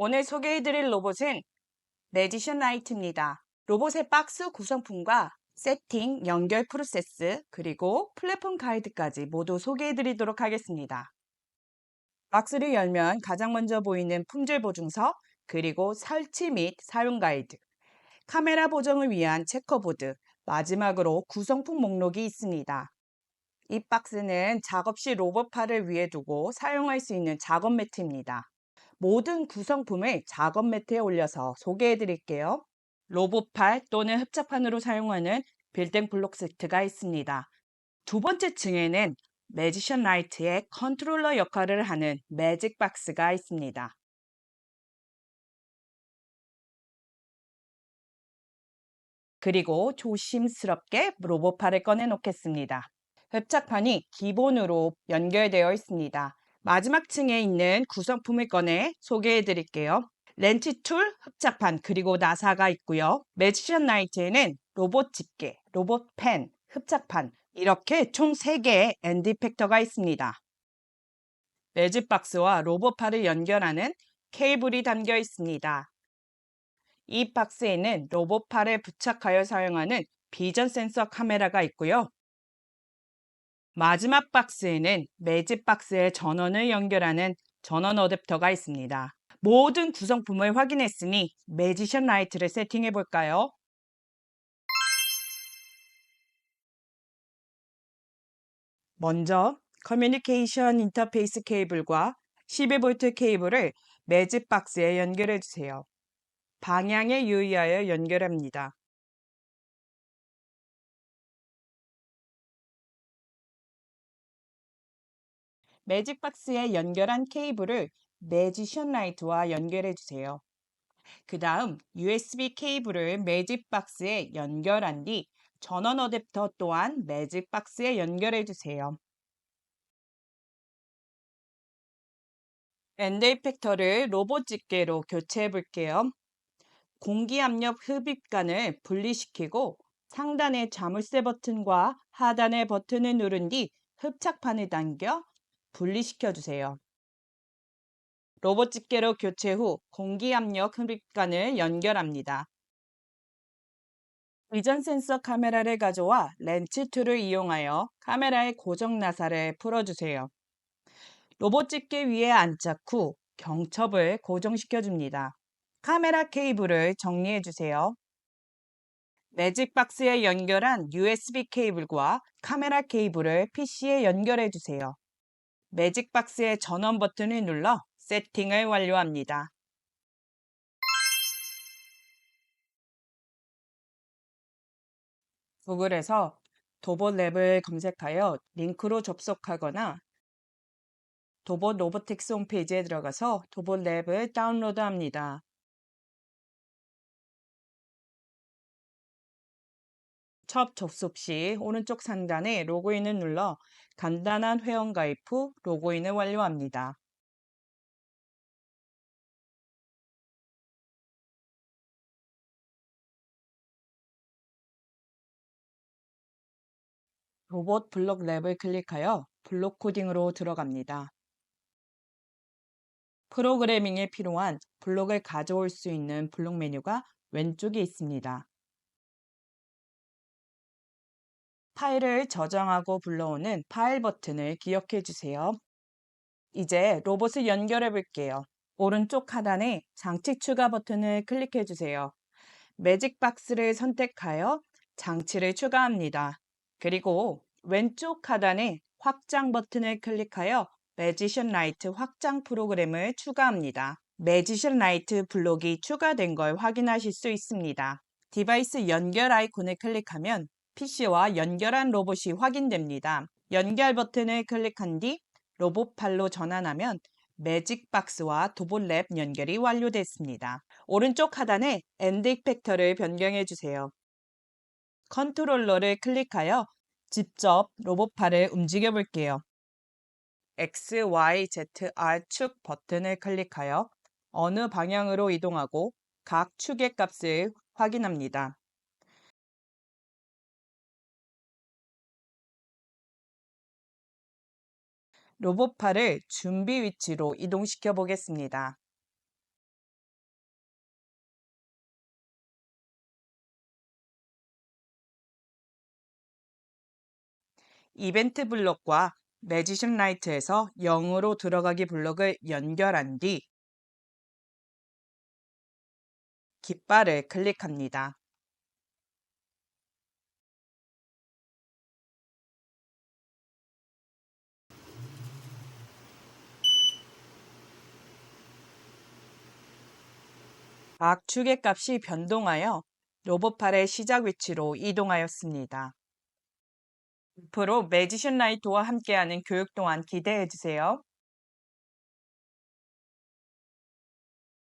오늘 소개해드릴 로봇은 매지션 라이트입니다. 로봇의 박스 구성품과 세팅, 연결 프로세스, 그리고 플랫폼 가이드까지 모두 소개해드리도록 하겠습니다. 박스를 열면 가장 먼저 보이는 품질 보증서, 그리고 설치 및 사용 가이드, 카메라 보정을 위한 체커보드, 마지막으로 구성품 목록이 있습니다. 이 박스는 작업실 로봇파를 위에 두고 사용할 수 있는 작업 매트입니다. 모든 구성품을 작업 매트에 올려서 소개해 드릴게요. 로봇팔 또는 흡착판으로 사용하는 빌딩 블록 세트가 있습니다. 두 번째 층에는 매지션 라이트의 컨트롤러 역할을 하는 매직 박스가 있습니다. 그리고 조심스럽게 로봇팔을 꺼내 놓겠습니다. 흡착판이 기본으로 연결되어 있습니다. 마지막 층에 있는 구성품을 꺼내 소개해 드릴게요. 렌치 툴, 흡착판, 그리고 나사가 있고요. 매지션 라이트에는 로봇 집게, 로봇 펜, 흡착판 이렇게 총 3개의 엔드 팩터가 있습니다. 매직 박스와 로봇팔을 연결하는 케이블이 담겨 있습니다. 이 박스에는 로봇팔에 부착하여 사용하는 비전 센서 카메라가 있고요. 마지막 박스에는 매직 박스의 전원을 연결하는 전원 어댑터가 있습니다. 모든 구성품을 확인했으니 매지션 라이트를 세팅해 볼까요? 먼저 커뮤니케이션 인터페이스 케이블과 12V 케이블을 매직 박스에 연결해 주세요. 방향에 유의하여 연결합니다. 매직 박스에 연결한 케이블을 매지션 라이트와 연결해 주세요. 그 다음 USB 케이블을 매직 박스에 연결한 뒤 전원 어댑터 또한 매직 박스에 연결해 주세요. 엔드 이펙터를 로봇 집게로 교체해 볼게요. 공기압력 흡입관을 분리시키고 상단의 자물쇠 버튼과 하단의 버튼을 누른 뒤 흡착판을 당겨 분리시켜 주세요. 로봇 집게로 교체 후 공기 압력 흡입관을 연결합니다. 위전 센서 카메라를 가져와 렌치 툴을 이용하여 카메라의 고정 나사를 풀어주세요. 로봇 집게 위에 안착 후 경첩을 고정시켜 줍니다. 카메라 케이블을 정리해 주세요. 매직 박스에 연결한 USB 케이블과 카메라 케이블을 PC에 연결해 주세요. 매직 박스의 전원 버튼을 눌러 세팅을 완료합니다. 구글에서 도봇 랩을 검색하여 링크로 접속하거나 도봇 로보틱스 홈페이지에 들어가서 도봇 랩을 다운로드합니다. 첫 접속 시 오른쪽 상단에 로그인을 눌러 간단한 회원 가입 후 로그인을 완료합니다. 로봇 블록 랩을 클릭하여 블록 코딩으로 들어갑니다. 프로그래밍에 필요한 블록을 가져올 수 있는 블록 메뉴가 왼쪽에 있습니다. 파일을 저장하고 불러오는 파일 버튼을 기억해 주세요. 이제 로봇을 연결해 볼게요. 오른쪽 하단에 장치 추가 버튼을 클릭해 주세요. 매직 박스를 선택하여 장치를 추가합니다. 그리고 왼쪽 하단에 확장 버튼을 클릭하여 매지션 라이트 확장 프로그램을 추가합니다. 매지션 라이트 블록이 추가된 걸 확인하실 수 있습니다. 디바이스 연결 아이콘을 클릭하면 PC와 연결한 로봇이 확인됩니다. 연결 버튼을 클릭한 뒤 로봇팔로 전환하면 매직 박스와 도봇랩 연결이 완료됐습니다. 오른쪽 하단에 엔드 이펙터를 변경해 주세요. 컨트롤러를 클릭하여 직접 로봇팔을 움직여 볼게요. X, Y, Z, R 축 버튼을 클릭하여 어느 방향으로 이동하고 각 축의 값을 확인합니다. 로봇팔을 준비 위치로 이동시켜 보겠습니다. 이벤트 블록과 매지션 라이트에서 0으로 들어가기 블록을 연결한 뒤 깃발을 클릭합니다. 각 축의 값이 변동하여 로봇팔의 시작 위치로 이동하였습니다. 앞으로 매지션 라이트와 함께하는 교육 동안 기대해 주세요.